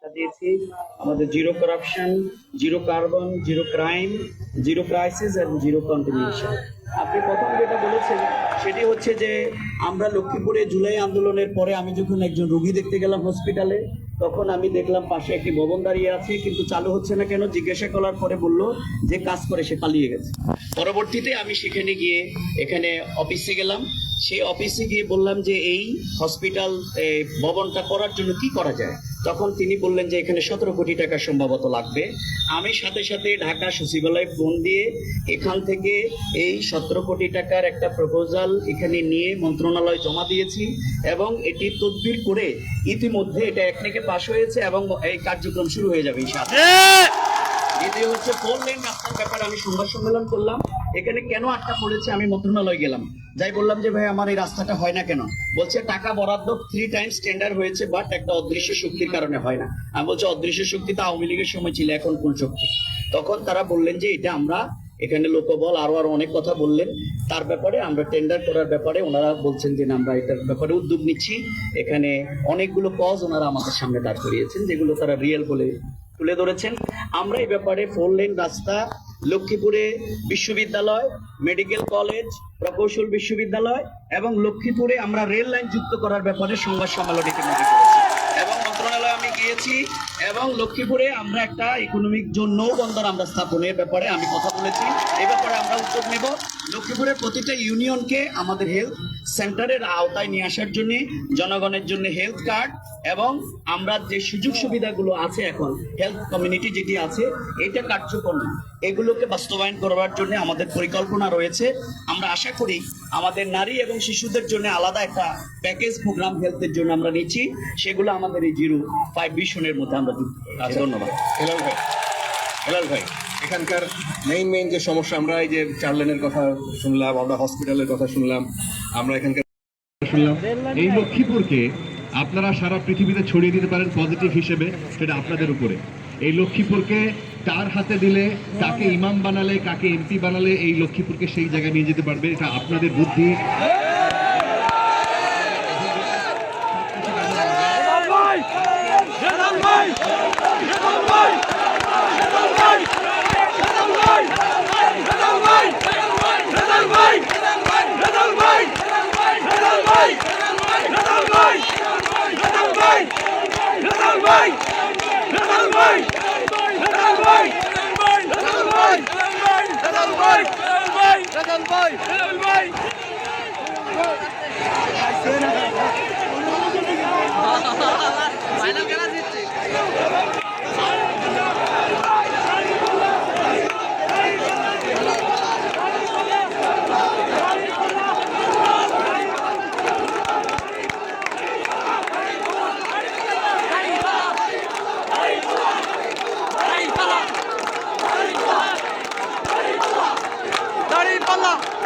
সাজিয়েছি। আমাদের zero corruption zero carbon zero crime zero crisis এবং জিরো কন্টিনিউশন আপনি প্রথম যেটা বলেছেন, সেটি হচ্ছে যে আমরা লক্ষ্মীপুরে জুলাই আন্দোলনের পরে আমি যখন একজন রোগী দেখতে গেলাম হসপিটালে তখন আমি দেখলাম পাশে একটি ভবন দাঁড়িয়ে আছে, কিন্তু চালু হচ্ছে না কেন? জিজ্ঞাসা করার পরে বলল যে কাজ করে সে পালিয়ে গেছে। পরবর্তীতে আমি সেখানে গিয়ে এখানে অফিসে গেলাম। সেই অফিসে গিয়ে বললাম যে এই হসপিটাল ভবনটা করার জন্য কি করা যায়? তখন তিনি বললেন যে এখানে সতেরো কোটি টাকা সম্ভবত লাগবে। আমি সাথে সাথে ঢাকা সচিবালয়ে ফোন দিয়ে এখান থেকে এই সতেরো কোটি টাকার একটা প্রপোজাল এখানে নিয়ে মন্ত্রণালয় জমা দিয়েছি এবং এটি তদবির করে ইতিমধ্যে এটা একদিকে পাশ হয়েছে এবং এই কার্যক্রম শুরু হয়ে যাবে দ্বিতীয় হচ্ছে ফোর লেন রাস্তার ব্যাপারে আমি সংবাদ সম্মেলন করলাম। এখানে কেন আটকা পড়েছে আমি মন্ত্রণালয় গেলাম। যাই বললাম যে, ভাই, আমার এই রাস্তাটা হয় না কেন? বলছে, টাকা বরাদ্দ থ্রি টাইমস টেন্ডার হয়েছে বাট একটা অদৃশ্য শক্তির কারণে হয় না। আমি বলছি, অদৃশ্য শক্তি তো আওয়ামী লীগের সময় ছিল, এখন কোন শক্তি? তখন তারা বললেন যে, এটা আমরা, এখানে লোকবল আরও আরও অনেক কথা বললেন। তার ব্যাপারে আমরা টেন্ডার করার ব্যাপারে ওনারা বলছেন যে আমরা এটার ব্যাপারে উদ্যোগ নিচ্ছি। এখানে অনেকগুলো কজ ওনারা আমাদের সামনে দাঁড় করিয়েছেন, যেগুলো তারা রিয়েল বলে তুলে ধরেছেন। আমরা এই ব্যাপারে ফোর লেন রাস্তা লক্ষ্মীপুরে বিশ্ববিদ্যালয়, মেডিকেল কলেজ, প্রকৌশল বিশ্ববিদ্যালয় এবং লক্ষ্মীপুরে আমরা রেল লাইন যুক্ত করার ব্যাপারে সংবাদ সম্মেলন এবং মন্ত্রণালয়ে আমি গিয়েছি এবং লক্ষ্মীপুরে আমরা একটা ইকোনমিক জোন নৌ বন্দর আমরা স্থাপনের ব্যাপারে আমি কথা বলেছি। এই ব্যাপারে আমরা উদ্যোগ নেব। লক্ষ্মীপুরের প্রতিটা ইউনিয়নকে আমাদের হেলথ সেন্টারের আওতায় নিয়ে আসার জন্য, জনগণের জন্য হেলথ কার্ড এবং আমরা যে সুযোগ সুবিধাগুলো আছে এখন, হেলথ কমিউনিটি যেটি আছে, এটা কার্যকর এগুলোকে বাস্তবায়ন করার জন্য আমাদের পরিকল্পনা রয়েছে। আমরা আশা করি আমাদের নারী এবং শিশুদের জন্য আলাদা একটা প্যাকেজ প্রোগ্রাম হেলথের জন্য আমরা নিচ্ছি। সেগুলো আমাদের এই জিরো ফাইভ ভিশনের মধ্যে আমরা। ভাই এখানকার মেইন মেইন যে সমস্যা, আমরা এই যে চার লেনের কথা শুনলাম, আমরা হসপিটালের কথা শুনলাম, আমরা এখানকার শুনলাম। এই লক্ষ্মীপুরকে আপনারা সারা পৃথিবীতে ছড়িয়ে দিতে পারেন পজিটিভ হিসেবে, সেটা আপনাদের উপরে। এই লক্ষ্মীপুরকে তার হাতে দিলে, কাকে ইমাম বানালে, কাকে এমপি বানালে, এই লক্ষ্মীপুরকে সেই জায়গায় নিয়ে যেতে পারবে, এটা আপনাদের বুদ্ধি। Hakan Bay. Erol Bay. 一般